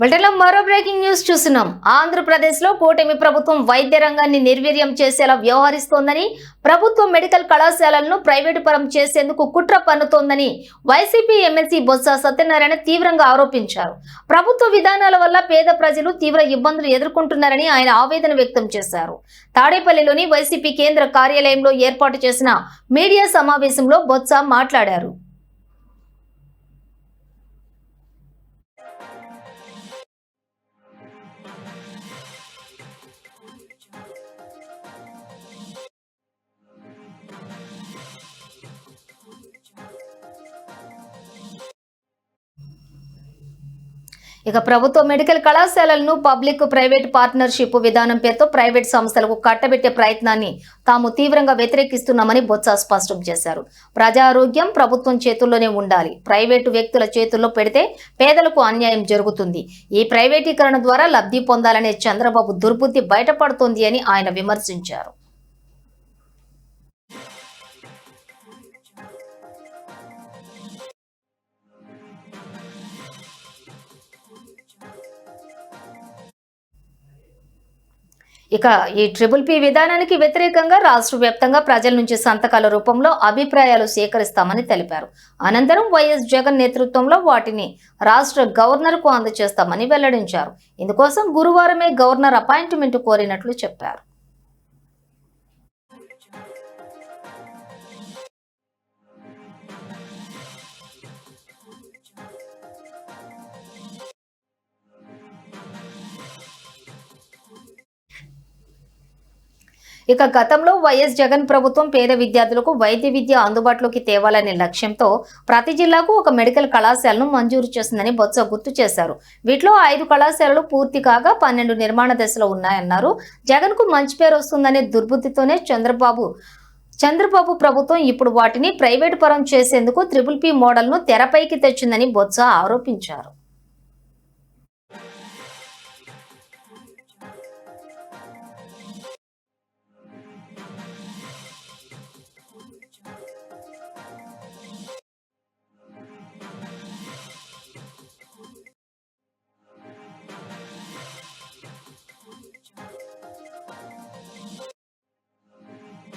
బులెటిన్లో మరో breaking news చూస్తున్నాం. ఆంధ్రప్రదేశ్లో కూటమి ప్రభుత్వం వైద్య రంగాన్ని నిర్వీర్యం చేసేలా వ్యవహరిస్తోందని ప్రభుత్వ మెడికల్ కళాశాలలను ప్రైవేటు పరం చేసేందుకు కుట్ర పన్నుతోందని వైసీపీ ఎమ్మెల్సీ బొత్స సత్యనారాయణ తీవ్రంగా ఆరోపించారు. ప్రభుత్వ విధానాల వల్ల పేద ప్రజలు తీవ్ర ఇబ్బందులు ఎదుర్కొంటున్నారని ఆయన ఆవేదన వ్యక్తం చేశారు. తాడేపల్లిలోని వైసీపీ కేంద్ర కార్యాలయంలో ఏర్పాటు చేసిన మీడియా సమావేశంలో బొత్స మాట్లాడారు. ఇక ప్రభుత్వ మెడికల్ కళాశాలలను పబ్లిక్ ప్రైవేట్ పార్ట్నర్షిప్ విధానం పేరుతో ప్రైవేట్ సంస్థలకు కట్టబెట్టే ప్రయత్నాన్ని తాము తీవ్రంగా వ్యతిరేకిస్తున్నామని బొత్స స్పష్టం చేశారు. ప్రజారోగ్యం ప్రభుత్వం చేతుల్లోనే ఉండాలి. ప్రైవేటు వ్యక్తుల చేతుల్లో పెడితే పేదలకు అన్యాయం జరుగుతుంది. ఈ ప్రైవేటీకరణ ద్వారా లబ్ధి పొందాలనే చంద్రబాబు దుర్బుద్ధి బయటపడుతోంది అని ఆయన విమర్శించారు. ఇక ఈ ట్రిపుల్ పి విధానానికి వ్యతిరేకంగా రాష్ట్ర వ్యాప్తంగా ప్రజల నుంచి సంతకాల రూపంలో అభిప్రాయాలు సేకరిస్తామని తెలిపారు. అనంతరం వైఎస్ జగన్ నేతృత్వంలో వాటిని రాష్ట్ర గవర్నర్కు అందజేస్తామని వెల్లడించారు. ఇందుకోసం గురువారమే గవర్నర్ అపాయింట్మెంట్ కోరినట్లు చెప్పారు. ఇక గతంలో వైఎస్ జగన్ ప్రభుత్వం పేద విద్యార్థులకు వైద్య విద్య అందుబాటులోకి తేవాలనే లక్ష్యంతో ప్రతి జిల్లాకు ఒక మెడికల్ కళాశాలను మంజూరు చేసిందని బొత్స గుర్తు చేశారు. వీటిలో ఐదు కళాశాలలు పూర్తి కాగా పన్నెండు నిర్మాణ దశలో ఉన్నాయన్నారు. జగన్కు మంచి పేరు వస్తుందనే దుర్బుద్ధితోనే చంద్రబాబు చంద్రబాబు ప్రభుత్వం ఇప్పుడు వాటిని ప్రైవేటు పరం చేసేందుకు త్రిపుల్ పి మోడల్ను తెరపైకి తెచ్చిందని బొత్స ఆరోపించారు.